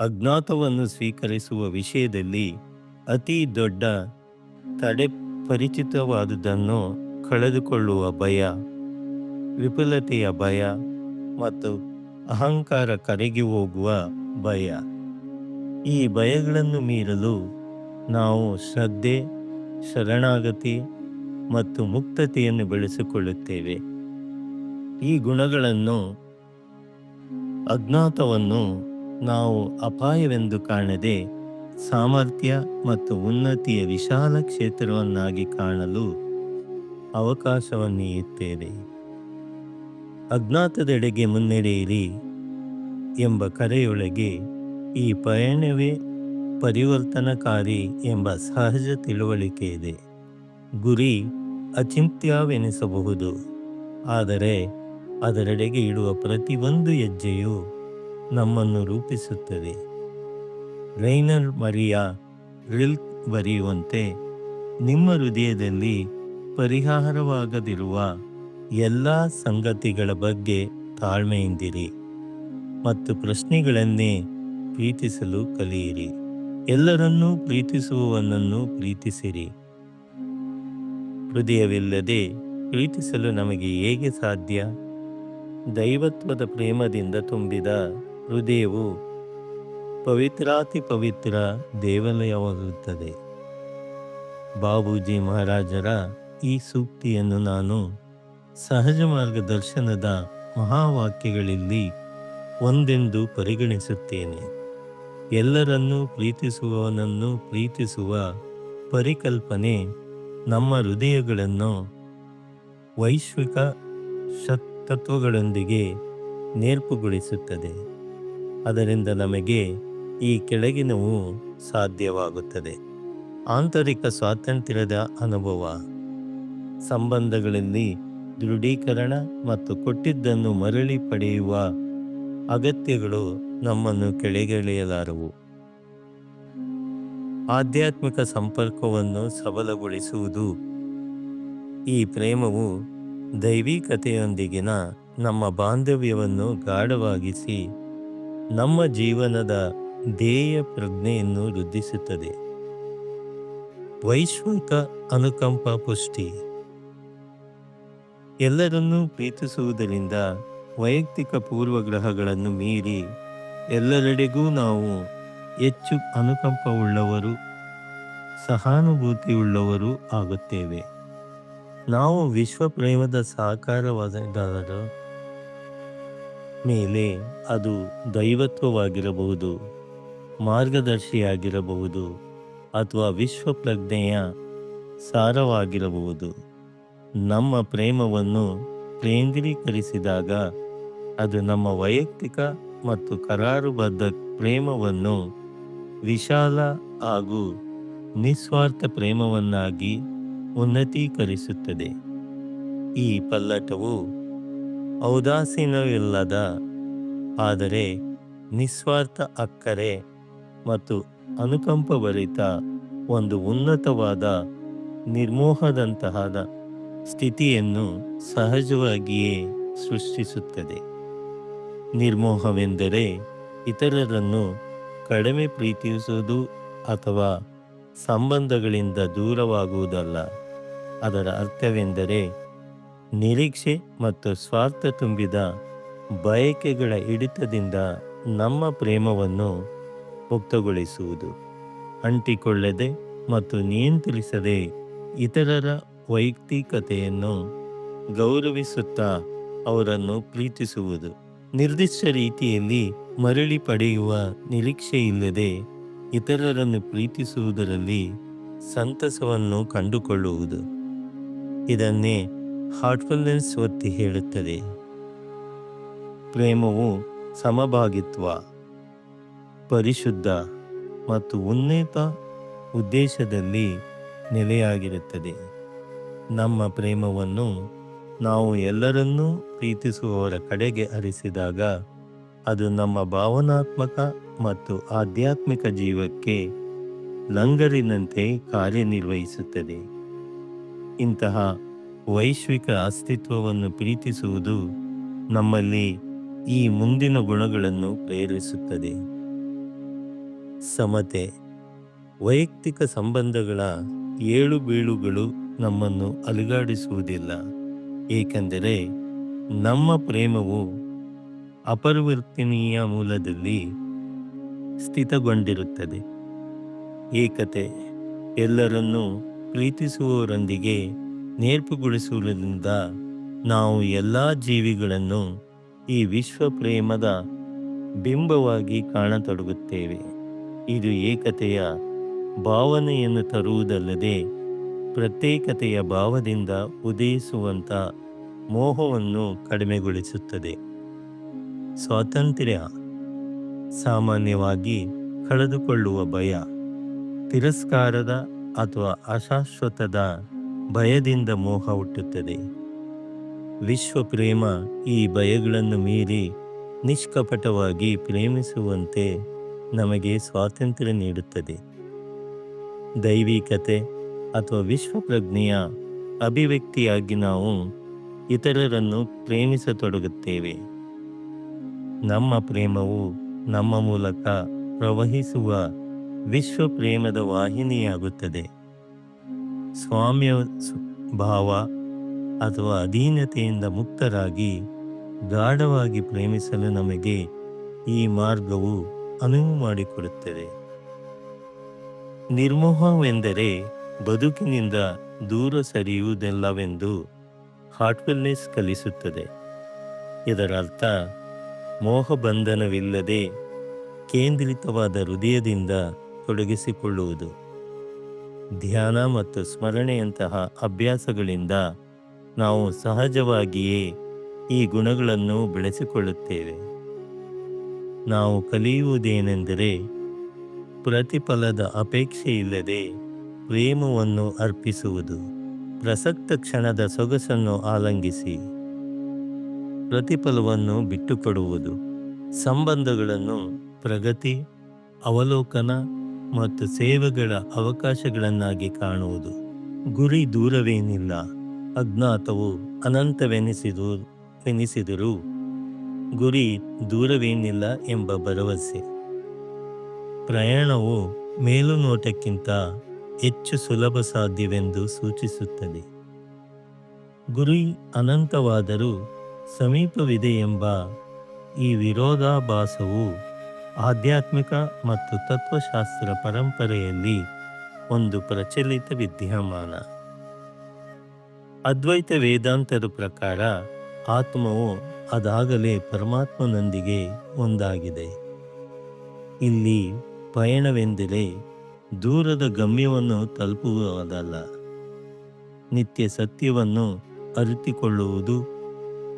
ಅಜ್ಞಾತವನ್ನು ಸ್ವೀಕರಿಸುವ ವಿಷಯದಲ್ಲಿ ಅತಿ ದೊಡ್ಡ ತಡೆ ಪರಿಚಿತವಾದುದನ್ನು ಕಳೆದುಕೊಳ್ಳುವ ಭಯ. ವಿಫಲತೆಯ ಭಯ ಮತ್ತು ಅಹಂಕಾರ ಕರಗಿ ಹೋಗುವ ಭಯ. ಈ ಭಯಗಳನ್ನು ಮೀರಲು ನಾವು ಶ್ರದ್ಧೆ, ಶರಣಾಗತಿ ಮತ್ತು ಮುಕ್ತತೆಯನ್ನು ಬೆಳೆಸಿಕೊಳ್ಳುತ್ತೇವೆ. ಈ ಗುಣಗಳನ್ನು, ಅಜ್ಞಾತವನ್ನು ನಾವು ಅಪಾಯವೆಂದು ಕಾಣದೆ ಸಾಮರ್ಥ್ಯ ಮತ್ತು ಉನ್ನತಿಯ ವಿಶಾಲ ಕ್ಷೇತ್ರವನ್ನಾಗಿ ಕಾಣಲು ಅವಕಾಶವನ್ನೀಯುತ್ತೇವೆ. ಅಜ್ಞಾತದೆಡೆಗೆ ಮುನ್ನಡೆಯಿರಿ ಎಂಬ ಕರೆಯೊಳಗೆ ಈ ಪಯಣವೇ ಪರಿವರ್ತನಕಾರಿ ಎಂಬ ಸಹಜ ತಿಳುವಳಿಕೆ ಇದೆ. ಗುರಿ ಅಚಿಂತ್ಯವೆನಿಸಬಹುದು. ಆದರೆ ಅದರೆಡೆಗೆ ಇಡುವ ಪ್ರತಿಯೊಂದು ಹೆಜ್ಜೆಯು ನಮ್ಮನ್ನು ರೂಪಿಸುತ್ತದೆ. ರೈನರ್ ಮರಿಯಾ ರಿಲ್ಕ್ ಬರೆಯುವಂತೆ, ನಿಮ್ಮ ಹೃದಯದಲ್ಲಿ ಪರಿಹಾರವಾಗದಿರುವ ಎಲ್ಲ ಸಂಗತಿಗಳ ಬಗ್ಗೆ ತಾಳ್ಮೆಯಿಂದಿರಿ ಮತ್ತು ಪ್ರಶ್ನೆಗಳನ್ನೇ ಪ್ರೀತಿಸಲು ಕಲಿಯಿರಿ. ಎಲ್ಲರನ್ನೂ ಪ್ರೀತಿಸುವವನನ್ನು ಪ್ರೀತಿಸಿರಿ. ಹೃದಯವಿಲ್ಲದೆ ಪ್ರೀತಿಸಲು ನಮಗೆ ಹೇಗೆ ಸಾಧ್ಯ? ದೈವತ್ವದ ಪ್ರೇಮದಿಂದ ತುಂಬಿದ ಹೃದಯವು ಪವಿತ್ರಾತಿ ಪವಿತ್ರ ದೇವಾಲಯವಾಗುತ್ತದೆ. ಬಾಬೂಜಿ ಮಹಾರಾಜರ ಈ ಸೂಕ್ತಿಯನ್ನು ನಾನು ಸಹಜ ಮಾರ್ಗದರ್ಶನದ ಮಹಾವಾಕ್ಯಗಳಲ್ಲಿ ಒಂದೆಂದು ಪರಿಗಣಿಸುತ್ತೇನೆ. ಎಲ್ಲರನ್ನೂ ಪ್ರೀತಿಸುವವನನ್ನು ಪ್ರೀತಿಸುವ ಪರಿಕಲ್ಪನೆ ನಮ್ಮ ಹೃದಯಗಳನ್ನು ವೈಶ್ವಿಕ ತತ್ವಗಳೊಂದಿಗೆ ನೇರ್ಪುಗೊಳಿಸುತ್ತದೆ. ಅದರಿಂದ ನಮಗೆ ಈ ಕೆಳಗಿನವು ಸಾಧ್ಯವಾಗುತ್ತದೆ. ಆಂತರಿಕ ಸ್ವಾತಂತ್ರ್ಯದ ಅನುಭವ. ಸಂಬಂಧಗಳಲ್ಲಿ ದೃಢೀಕರಣ ಮತ್ತು ಕೊಟ್ಟಿದ್ದನ್ನು ಮರಳಿ ಪಡೆಯುವ ಅಗತ್ಯಗಳು ನಮ್ಮನ್ನು ಕೆಳಗೆಳೆಯಲಾರವು. ಆಧ್ಯಾತ್ಮಿಕ ಸಂಪರ್ಕವನ್ನು ಸಬಲಗೊಳಿಸುವುದು. ಈ ಪ್ರೇಮವು ದೈವಿಕತೆಯೊಂದಿಗಿನ ನಮ್ಮ ಬಾಂಧವ್ಯವನ್ನು ಗಾಢವಾಗಿಸಿ ನಮ್ಮ ಜೀವನದ ಧ್ಯೇಯ ಪ್ರಜ್ಞೆಯನ್ನು ವೃದ್ಧಿಸುತ್ತದೆ. ವೈಶ್ವಿಕ ಅನುಕಂಪ ಪುಷ್ಟಿ. ಎಲ್ಲರನ್ನೂ ಪ್ರೀತಿಸುವುದರಿಂದ ವೈಯಕ್ತಿಕ ಪೂರ್ವಗ್ರಹಗಳನ್ನು ಮೀರಿ ಎಲ್ಲರೆಡೆಗೂ ನಾವು ಹೆಚ್ಚು ಅನುಕಂಪವುಳ್ಳವರು, ಸಹಾನುಭೂತಿಯುಳ್ಳವರು ಆಗುತ್ತೇವೆ. ನಾವು ವಿಶ್ವ ಪ್ರೇಮದ ಸಾಕಾರವಾದರ ಮೇಲೆ ಅದು ದೈವತ್ವವಾಗಿರಬಹುದು, ಮಾರ್ಗದರ್ಶಿಯಾಗಿರಬಹುದು ಅಥವಾ ವಿಶ್ವ ಪ್ರಜ್ಞೆಯ ಸಾರವಾಗಿರಬಹುದು. ನಮ್ಮ ಪ್ರೇಮವನ್ನು ಕೇಂದ್ರೀಕರಿಸಿದಾಗ ಅದು ನಮ್ಮ ವೈಯಕ್ತಿಕ ಮತ್ತು ಕರಾರುಬದ್ಧ ಪ್ರೇಮವನ್ನು ವಿಶಾಲ ಹಾಗೂ ನಿಸ್ವಾರ್ಥ ಪ್ರೇಮವನ್ನಾಗಿ ಉನ್ನತೀಕರಿಸುತ್ತದೆ. ಈ ಪಲ್ಲಟವು ಔದಾಸೀನವಿಲ್ಲದ, ಆದರೆ ನಿಸ್ವಾರ್ಥ ಅಕ್ಕರೆ ಮತ್ತು ಅನುಕಂಪಭರಿತ ಒಂದು ಉನ್ನತವಾದ ನಿರ್ಮೋಹದಂತಹದ ಸ್ಥಿತಿಯನ್ನು ಸಹಜವಾಗಿಯೇ ಸೃಷ್ಟಿಸುತ್ತದೆ. ನಿರ್ಮೋಹವೆಂದರೆ ಇತರರನ್ನು ಕಡಿಮೆ ಪ್ರೀತಿಸುವುದು ಅಥವಾ ಸಂಬಂಧಗಳಿಂದ ದೂರವಾಗುವುದಲ್ಲ. ಅದರ ಅರ್ಥವೆಂದರೆ ನಿರೀಕ್ಷೆ ಮತ್ತು ಸ್ವಾರ್ಥ ತುಂಬಿದ ಬಯಕೆಗಳ ಹಿಡಿತದಿಂದ ನಮ್ಮ ಪ್ರೇಮವನ್ನು ಮುಕ್ತಗೊಳಿಸುವುದು. ಅಂಟಿಕೊಳ್ಳದೆ ಮತ್ತು ನಿಯಂತ್ರಿಸದೆ ಇತರರ ವೈಯಕ್ತಿಕತೆಯನ್ನು ಗೌರವಿಸುತ್ತಾ ಅವರನ್ನು ಪ್ರೀತಿಸುವುದು. ನಿರ್ದಿಷ್ಟ ರೀತಿಯಲ್ಲಿ ಮರಳಿ ಪಡೆಯುವ ನಿರೀಕ್ಷೆಯಿಲ್ಲದೆ ಇತರರನ್ನು ಪ್ರೀತಿಸುವುದರಲ್ಲಿ ಸಂತಸವನ್ನು ಕಂಡುಕೊಳ್ಳುವುದು. ಇದನ್ನೇ ಹಾರ್ಟ್ಫುಲ್ನೆಸ್ ಒತ್ತಿ ಹೇಳುತ್ತದೆ. ಪ್ರೇಮವು ಸಮಭಾಗಿತ್ವ, ಪರಿಶುದ್ಧ ಮತ್ತು ಉನ್ನತ ಉದ್ದೇಶದಲ್ಲಿ ನೆಲೆಯಾಗಿರುತ್ತದೆ. ನಮ್ಮ ಪ್ರೇಮವನ್ನು ನಾವು ಎಲ್ಲರನ್ನೂ ಪ್ರೀತಿಸುವವರ ಕಡೆಗೆ ಹರಿಸಿದಾಗ ಅದು ನಮ್ಮ ಭಾವನಾತ್ಮಕ ಮತ್ತು ಆಧ್ಯಾತ್ಮಿಕ ಜೀವಕ್ಕೆ ಲಂಗರಿನಂತೆ ಕಾರ್ಯನಿರ್ವಹಿಸುತ್ತದೆ. ಇಂತಹ ವೈಶ್ವಿಕ ಅಸ್ತಿತ್ವವನ್ನು ಪ್ರೀತಿಸುವುದು ನಮ್ಮಲ್ಲಿ ಈ ಮುಂದಿನ ಗುಣಗಳನ್ನು ಪ್ರೇರಿಸುತ್ತದೆ. ಸಮತೆ, ವೈಯಕ್ತಿಕ ಸಂಬಂಧಗಳ ಏಳು ಬೀಳುಗಳು ನಮ್ಮನ್ನು ಅಲುಗಾಡಿಸುವುದಿಲ್ಲ. ಏಕೆಂದರೆ ನಮ್ಮ ಪ್ರೇಮವು ಅಪರಿವರ್ತನೀಯ ಮೂಲದಲ್ಲಿ ಸ್ಥಿತಗೊಂಡಿರುತ್ತದೆ. ಏಕತೆ ಎಲ್ಲರನ್ನೂ ಪ್ರೀತಿಸುವವರೊಂದಿಗೆ ನೇರ್ಪುಗೊಳಿಸುವುದರಿಂದ ನಾವು ಎಲ್ಲ ಜೀವಿಗಳನ್ನು ಈ ವಿಶ್ವ ಪ್ರೇಮದ ಬಿಂಬವಾಗಿ ಕಾಣತೊಡಗುತ್ತೇವೆ. ಇದು ಏಕತೆಯ ಭಾವನೆಯನ್ನು ತರುವುದಲ್ಲದೆ ಪ್ರತ್ಯೇಕತೆಯ ಭಾವದಿಂದ ಉದಯಿಸುವಂಥ ಮೋಹವನ್ನು ಕಡಿಮೆಗೊಳಿಸುತ್ತದೆ. ಸ್ವಾತಂತ್ರ್ಯ ಸಾಮಾನ್ಯವಾಗಿ ಕಳೆದುಕೊಳ್ಳುವ ಭಯ, ತಿರಸ್ಕಾರದ ಅಥವಾ ಅಶಾಶ್ವತದ ಭಯದಿಂದ ಮೋಹ ಹುಟ್ಟುತ್ತದೆ. ವಿಶ್ವ ಪ್ರೇಮ ಈ ಭಯಗಳನ್ನು ಮೀರಿ ನಿಷ್ಕಪಟವಾಗಿ ಪ್ರೇಮಿಸುವಂತೆ ನಮಗೆ ಸ್ವಾತಂತ್ರ್ಯ ನೀಡುತ್ತದೆ. ದೈವಿಕತೆ ಅಥವಾ ವಿಶ್ವಪ್ರಜ್ಞೆಯ ಅಭಿವ್ಯಕ್ತಿಯಾಗಿ ನಾವು ಇತರರನ್ನು ಪ್ರೇಮಿಸತೊಡಗುತ್ತೇವೆ. ನಮ್ಮ ಪ್ರೇಮವು ನಮ್ಮ ಮೂಲಕ ಪ್ರವಹಿಸುವ ವಿಶ್ವ ಪ್ರೇಮದ ವಾಹಿನಿಯಾಗುತ್ತದೆ. ಸ್ವಾಮ್ಯ ಭಾವ ಅಥವಾ ಅಧೀನತೆಯಿಂದ ಮುಕ್ತರಾಗಿ ಗಾಢವಾಗಿ ಪ್ರೇಮಿಸಲು ನಮಗೆ ಈ ಮಾರ್ಗವು ಅನುವು ಮಾಡಿಕೊಡುತ್ತದೆ. ನಿರ್ಮೋಹವೆಂದರೆ ಬದುಕಿನಿಂದ ದೂರ ಸರಿಯುವುದಿಲ್ಲವೆಂದು ಹಾರ್ಟ್ವೆಲ್ನೆಸ್ ಕಲಿಸುತ್ತದೆ. ಇದರರ್ಥ, ಮೋಹಬಂಧನವಿಲ್ಲದೆ ಕೇಂದ್ರಿತವಾದ ಹೃದಯದಿಂದ ತೊಡಗಿಸಿಕೊಳ್ಳುವುದು. ಧ್ಯಾನ ಮತ್ತು ಸ್ಮರಣೆಯಂತಹ ಅಭ್ಯಾಸಗಳಿಂದ ನಾವು ಸಹಜವಾಗಿಯೇ ಈ ಗುಣಗಳನ್ನು ಬೆಳೆಸಿಕೊಳ್ಳುತ್ತೇವೆ. ನಾವು ಕಲಿಯುವುದೇನೆಂದರೆ ಪ್ರತಿಫಲದ ಅಪೇಕ್ಷೆ ಇಲ್ಲದೆ ಪ್ರೇಮವನ್ನು ಅರ್ಪಿಸುವುದು. ಪ್ರಸಕ್ತ ಕ್ಷಣದ ಸೊಗಸನ್ನು ಆಲಂಗಿಸಿ. ಪ್ರತಿಫಲವನ್ನು ಬಿಟ್ಟುಕೊಡುವುದು. ಸಂಬಂಧಗಳನ್ನು ಪ್ರಗತಿ, ಅವಲೋಕನ ಮತ್ತು ಸೇವೆಗಳ ಅವಕಾಶಗಳನ್ನಾಗಿ ಕಾಣುವುದು. ಗುರಿ ದೂರವೇನಿಲ್ಲ. ಅಜ್ಞಾತವು ಅನಂತವೆನಿಸಿದು, ಎನಿಸಿದರೂ ಗುರಿ ದೂರವೇನಿಲ್ಲ ಎಂಬ ಭರವಸೆ. ಪ್ರಯಾಣವು ಮೇಲುನೋಟಕ್ಕಿಂತ ಹೆಚ್ಚು ಸುಲಭ ಸಾಧ್ಯವೆಂದು ಸೂಚಿಸುತ್ತದೆ. ಗುರಿ ಅನಂತವಾದರೂ ಸಮೀಪವಿದೆ ಎಂಬ ಈ ವಿರೋಧಾಭಾಸವು ಆಧ್ಯಾತ್ಮಿಕ ಮತ್ತು ತತ್ವಶಾಸ್ತ್ರ ಪರಂಪರೆಯಲ್ಲಿ ಒಂದು ಪ್ರಚಲಿತ ವಿದ್ಯಮಾನ. ಅದ್ವೈತ ವೇದಾಂತದ ಪ್ರಕಾರ ಆತ್ಮವು ಅದಾಗಲೇ ಪರಮಾತ್ಮನೊಂದಿಗೆ ಒಂದಾಗಿದೆ. ಇಲ್ಲಿ ಪಯಣವೆಂದರೆ ದೂರದ ಗಮ್ಯವನ್ನು ತಲುಪುವುದಲ್ಲ. ನಿತ್ಯ ಸತ್ಯವನ್ನು ಅರಿತುಕೊಳ್ಳುವುದು.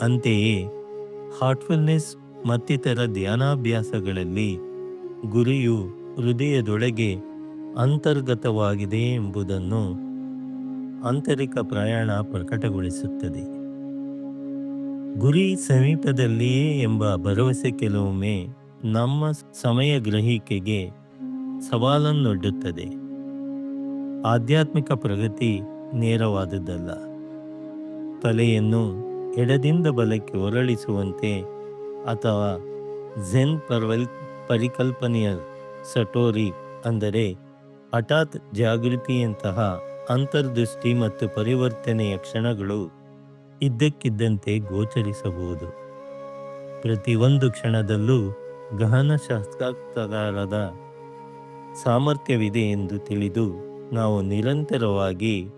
ಅಂತೆಯೇ ಹಾರ್ಟ್ಫುಲ್ನೆಸ್ ಮತ್ತಿತರ ಧ್ಯಾನಾಭ್ಯಾಸಗಳಲ್ಲಿ ಗುರಿಯು ಹೃದಯದೊಳಗೆ ಅಂತರ್ಗತವಾಗಿದೆ ಎಂಬುದನ್ನು ಆಂತರಿಕ ಪ್ರಯಾಣ ಪ್ರಕಟಗೊಳಿಸುತ್ತದೆ. ಗುರಿ ಸಮೀಪದಲ್ಲಿಯೇ ಎಂಬ ಭರವಸೆ ಕೆಲವೊಮ್ಮೆ ನಮ್ಮ ಸಮಯ ಗ್ರಹಿಕೆಗೆ ಸವಾಲನ್ನೊಡ್ಡುತ್ತದೆ ಆಧ್ಯಾತ್ಮಿಕ ಪ್ರಗತಿ ನೇರವಾದುದಲ್ಲ. ತಲೆಯನ್ನು ಎಡದಿಂದ ಬಲಕ್ಕೆ ಹೊರಳಿಸುವಂತೆ ಅಥವಾ ಝೆನ್ ಪರ್ವಲ್ ಪರಿಕಲ್ಪನೆಯ ಸಟೋರಿ ಅಂದರೆ ಹಠಾತ್ ಜಾಗೃತಿಯಂತಹ ಅಂತರ್ದೃಷ್ಟಿ ಮತ್ತು ಪರಿವರ್ತನೆಯ ಕ್ಷಣಗಳು ಇದ್ದಕ್ಕಿದ್ದಂತೆ ಗೋಚರಿಸಬಹುದು. ಪ್ರತಿಯೊಂದು ಕ್ಷಣದಲ್ಲೂ ಗಹನ ಶಾಸ್ತ್ರಾರ್ಥಗಾರದ ಸಾಮರ್ಥ್ಯವಿದೆ ಎಂದು ತಿಳಿದು ನಾವು ನಿರಂತರವಾಗಿ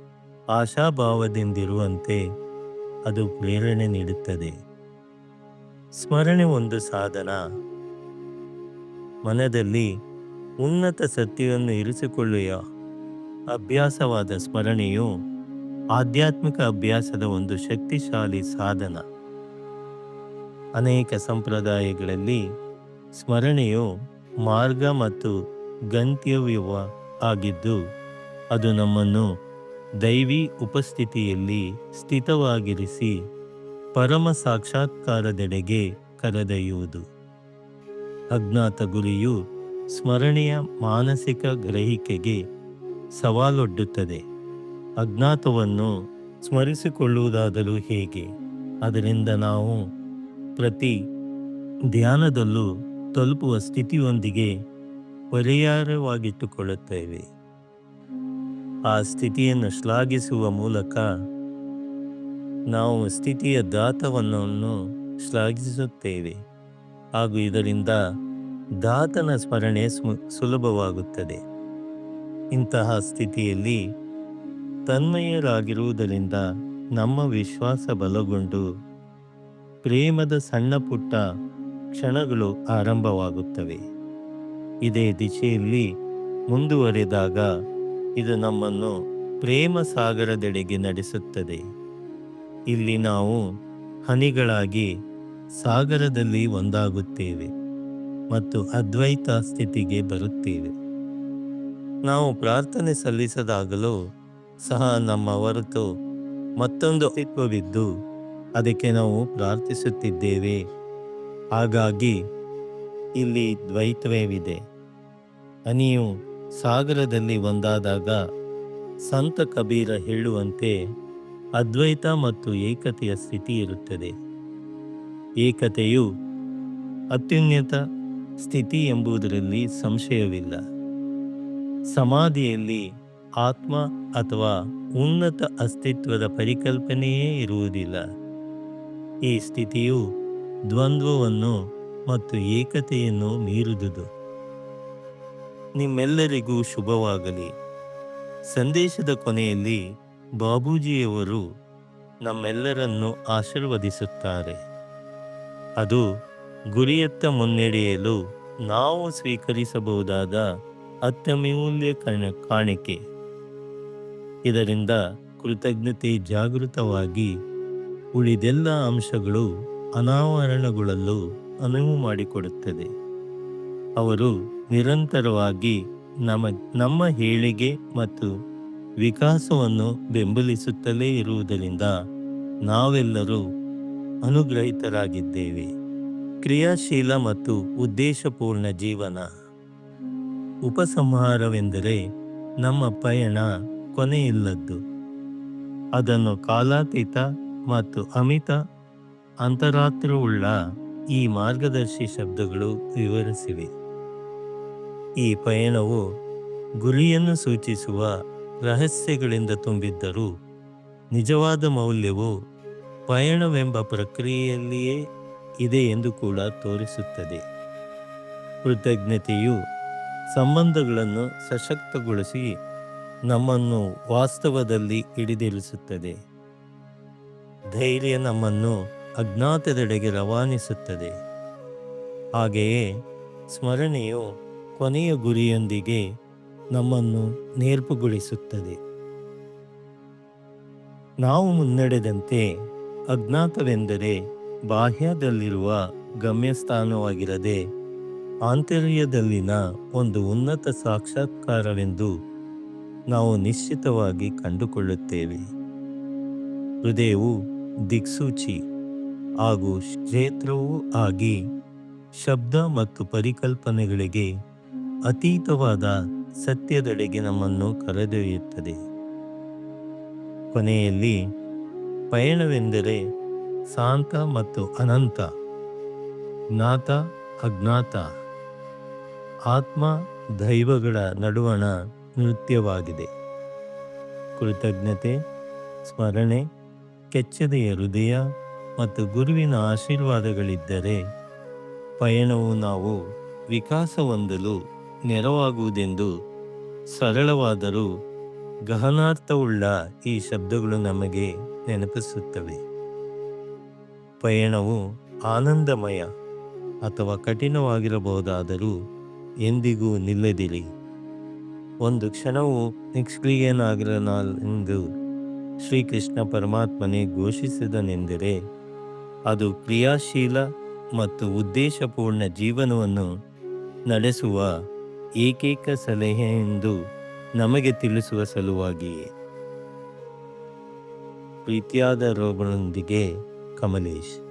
ಆಶಾಭಾವದಿಂದಿರುವಂತೆ ಅದು ಪ್ರೇರಣೆ ನೀಡುತ್ತದೆ. ಸ್ಮರಣೆ ಒಂದು ಸಾಧನ. ಮನದಲ್ಲಿ ಉನ್ನತ ಸತ್ಯವನ್ನು ಇರಿಸಿಕೊಳ್ಳುವ ಅಭ್ಯಾಸವಾದ ಸ್ಮರಣೆಯು ಆಧ್ಯಾತ್ಮಿಕ ಅಭ್ಯಾಸದ ಒಂದು ಶಕ್ತಿಶಾಲಿ ಸಾಧನ. ಅನೇಕ ಸಂಪ್ರದಾಯಗಳಲ್ಲಿ ಸ್ಮರಣೆಯು ಮಾರ್ಗ ಮತ್ತು ಗಂತ್ಯವ್ಯವ ಆಗಿದ್ದು, ಅದು ನಮ್ಮನ್ನು ದೈವಿ ಉಪಸ್ಥಿತಿಯಲ್ಲಿ ಸ್ಥಿತವಾಗಿರಿಸಿ ಪರಮ ಸಾಕ್ಷಾತ್ಕಾರದೆಡೆಗೆ ಕರೆದೊಯ್ಯುವುದು. ಅಜ್ಞಾತ ಗುರಿಯು ಸ್ಮರಣೆಯ ಮಾನಸಿಕ ಗ್ರಹಿಕೆಗೆ ಸವಾಲೊಡ್ಡುತ್ತದೆ. ಅಜ್ಞಾತವನ್ನು ಸ್ಮರಿಸಿಕೊಳ್ಳುವುದಾದರೂ ಹೇಗೆ? ಅದರಿಂದ ನಾವು ಪ್ರತಿ ಧ್ಯಾನದಲ್ಲೂ ತಲುಪುವ ಸ್ಥಿತಿಯೊಂದಿಗೆ ಪರಿಹಾರವಾಗಿಟ್ಟುಕೊಳ್ಳುತ್ತೇವೆ. ಆ ಸ್ಥಿತಿಯನ್ನು ಶ್ಲಾಘಿಸುವ ಮೂಲಕ ನಾವು ಸ್ಥಿತಿಯ ದಾತವನ್ನು ಶ್ಲಾಘಿಸುತ್ತೇವೆ. ಹಾಗೂ ಇದರಿಂದ ದಾತನ ಸ್ಮರಣೆ ಸ್ಮು ಸುಲಭವಾಗುತ್ತದೆ. ಇಂತಹ ಸ್ಥಿತಿಯಲ್ಲಿ ತನ್ಮಯರಾಗಿರುವುದರಿಂದ ನಮ್ಮ ವಿಶ್ವಾಸ ಬಲಗೊಂಡು ಪ್ರೇಮದ ಸಣ್ಣ ಪುಟ್ಟ ಕ್ಷಣಗಳು ಆರಂಭವಾಗುತ್ತವೆ. ಇದೇ ದಿಶೆಯಲ್ಲಿ ಮುಂದುವರೆದಾಗ ಇದು ನಮ್ಮನ್ನು ಪ್ರೇಮ ಸಾಗರದೆಡೆಗೆ ನಡೆಸುತ್ತದೆ. ಇಲ್ಲಿ ನಾವು ಹನಿಗಳಾಗಿ ಸಾಗರದಲ್ಲಿ ಒಂದಾಗುತ್ತೇವೆ ಮತ್ತು ಅದ್ವೈತ ಸ್ಥಿತಿಗೆ ಬರುತ್ತೇವೆ. ನಾವು ಪ್ರಾರ್ಥನೆ ಸಲ್ಲಿಸದಾಗಲೂ ಸಹ ನಮ್ಮ ಹೊರತು ಮತ್ತೊಂದು ಅಸ್ತಿತ್ವವಿದ್ದು ಅದಕ್ಕೆ ನಾವು ಪ್ರಾರ್ಥಿಸುತ್ತಿದ್ದೇವೆ. ಹಾಗಾಗಿ ಇಲ್ಲಿ ದ್ವೈತವೇವಿದೆ. ಹನಿಯು ಸಾಗರದಲ್ಲಿ ಒಂದಾದಾಗ ಸಂತ ಕಬೀರ ಹೇಳುವಂತೆ ಅದ್ವೈತ ಮತ್ತು ಏಕತೆಯ ಸ್ಥಿತಿ ಇರುತ್ತದೆ. ಏಕತೆಯು ಅತ್ಯುನ್ನತ ಸ್ಥಿತಿ ಎಂಬುದರಲ್ಲಿ ಸಂಶಯವಿಲ್ಲ. ಸಮಾಧಿಯಲ್ಲಿ ಆತ್ಮ ಅಥವಾ ಉನ್ನತ ಅಸ್ತಿತ್ವದ ಪರಿಕಲ್ಪನೆಯೇ ಇರುವುದಿಲ್ಲ. ಈ ಸ್ಥಿತಿಯು ದ್ವಂದ್ವವನ್ನು ಮತ್ತು ಏಕತೆಯನ್ನು ಮೀರಿದುದು. ನಿಮ್ಮೆಲ್ಲರಿಗೂ ಶುಭವಾಗಲಿ. ಸಂದೇಶದ ಕೊನೆಯಲ್ಲಿ ಬಾಬೂಜಿಯವರು ನಮ್ಮೆಲ್ಲರನ್ನು ಆಶೀರ್ವದಿಸುತ್ತಾರೆ. ಅದು ಗುರಿಯತ್ತ ಮುನ್ನಡೆಯಲು ನಾವು ಸ್ವೀಕರಿಸಬಹುದಾದ ಅತ್ಯಮೂಲ್ಯ ಕಣ, ಕಾಣಿಕೆ. ಇದರಿಂದ ಕೃತಜ್ಞತೆ ಜಾಗೃತವಾಗಿ ಉಳಿದೆಲ್ಲ ಅಂಶಗಳು ಅನಾವರಣಗೊಳ್ಳಲು ಅನುವು ಮಾಡಿಕೊಡುತ್ತದೆ. ಅವರು ನಿರಂತರವಾಗಿ ನಮ್ಮ ನಮ್ಮ ಹೇಳಿಗೆ ಮತ್ತು ವಿಕಾಸವನ್ನು ಬೆಂಬಲಿಸುತ್ತಲೇ ಇರುವುದರಿಂದ ನಾವೆಲ್ಲರೂ ಅನುಗ್ರಹಿತರಾಗಿದ್ದೇವೆ. ಕ್ರಿಯಾಶೀಲ ಮತ್ತು ಉದ್ದೇಶಪೂರ್ಣ ಜೀವನ. ಉಪಸಂಹಾರವೆಂದರೆ ನಮ್ಮ ಪಯಣ ಕೊನೆಯಿಲ್ಲದ್ದು. ಅದನ್ನು ಕಾಲಾತೀತ ಮತ್ತು ಅಮಿತ ಅಂತರಾತ್ರವುಳ್ಳ ಈ ಮಾರ್ಗದರ್ಶಿ ಶಬ್ದಗಳು ವಿವರಿಸಿವೆ. ಈ ಪಯಣವು ಗುರಿಯನ್ನು ಸೂಚಿಸುವ ರಹಸ್ಯಗಳಿಂದ ತುಂಬಿದ್ದರೂ ನಿಜವಾದ ಮೌಲ್ಯವು ಪಯಣವೆಂಬ ಪ್ರಕ್ರಿಯೆಯಲ್ಲಿಯೇ ಇದೆ ಎಂದು ಕೂಡ ತೋರಿಸುತ್ತದೆ. ಕೃತಜ್ಞತೆಯು ಸಂಬಂಧಗಳನ್ನು ಸಶಕ್ತಗೊಳಿಸಿ ನಮ್ಮನ್ನು ವಾಸ್ತವದಲ್ಲಿ ಹಿಡಿದಿರಿಸುತ್ತದೆ. ಧೈರ್ಯ ನಮ್ಮನ್ನು ಅಜ್ಞಾತದೆಡೆಗೆ ರವಾನಿಸುತ್ತದೆ. ಹಾಗೆಯೇ ಸ್ಮರಣೆಯು ಕೊನೆಯ ಗುರಿಯೊಂದಿಗೆ ನಮ್ಮನ್ನು ನೇರ್ಪುಗೊಳಿಸುತ್ತದೆ. ನಾವು ಮುನ್ನಡೆದಂತೆ ಅಜ್ಞಾತವೆಂದರೆ ಬಾಹ್ಯದಲ್ಲಿರುವ ಗಮ್ಯಸ್ಥಾನವಾಗಿರದೆ ಆಂತರ್ಯದಲ್ಲಿನ ಒಂದು ಉನ್ನತ ಸಾಕ್ಷಾತ್ಕಾರವೆಂದು ನಾವು ನಿಶ್ಚಿತವಾಗಿ ಕಂಡುಕೊಳ್ಳುತ್ತೇವೆ. ಹೃದಯವು ದಿಕ್ಸೂಚಿ ಹಾಗೂ ಕ್ಷೇತ್ರವೂ ಆಗಿ ಶಬ್ದ ಮತ್ತು ಪರಿಕಲ್ಪನೆಗಳಿಗೆ ಅತೀತವಾದ ಸತ್ಯದೆಡೆಗೆ ನಮ್ಮನ್ನು ಕರೆದೊಯ್ಯುತ್ತದೆ. ಕೊನೆಯಲ್ಲಿ, ಪಯಣವೆಂದರೆ ಶಾಂತ ಮತ್ತು ಅನಂತ, ಜ್ಞಾತ, ಅಜ್ಞಾತ, ಆತ್ಮ, ದೈವಗಳ ನಡುವಣ ನೃತ್ಯವಾಗಿದೆ. ಕೃತಜ್ಞತೆ, ಸ್ಮರಣೆ, ಕೆಚ್ಚದೆಯ ಹೃದಯ ಮತ್ತು ಗುರುವಿನ ಆಶೀರ್ವಾದಗಳಿದ್ದರೆ ಪಯಣವು ನಾವು ವಿಕಾಸ ಹೊಂದಲು ನೆರವಾಗುವುದೆಂದು ಸರಳವಾದರೂ ಗಹನಾರ್ಥವುಳ್ಳ ಈ ಶಬ್ದಗಳು ನಮಗೆ ನೆನಪಿಸುತ್ತವೆ. ಪಯಣವು ಆನಂದಮಯ ಅಥವಾ ಕಠಿಣವಾಗಿರಬಹುದಾದರೂ ಎಂದಿಗೂ ನಿಲ್ಲದಿರಿ. ಒಂದು ಕ್ಷಣವು ನಿಷ್ಕ್ರಿಯನಾಗಿರನೆಂದು ಶ್ರೀಕೃಷ್ಣ ಪರಮಾತ್ಮನೇ ಘೋಷಿಸಿದನೆಂದರೆ ಅದು ಕ್ರಿಯಾಶೀಲ ಮತ್ತು ಉದ್ದೇಶಪೂರ್ಣ ಜೀವನವನ್ನು ನಡೆಸುವ ಏಕೈಕ ಸಲಹೆ ಎಂದು ನಮಗೆ ತಿಳಿಸುವ ಸಲುವಾಗಿಯೇ. ಪ್ರೀತಿಯಾದ ರೋಗಗಳೊಂದಿಗೆ ಕಮಲೇಶ್.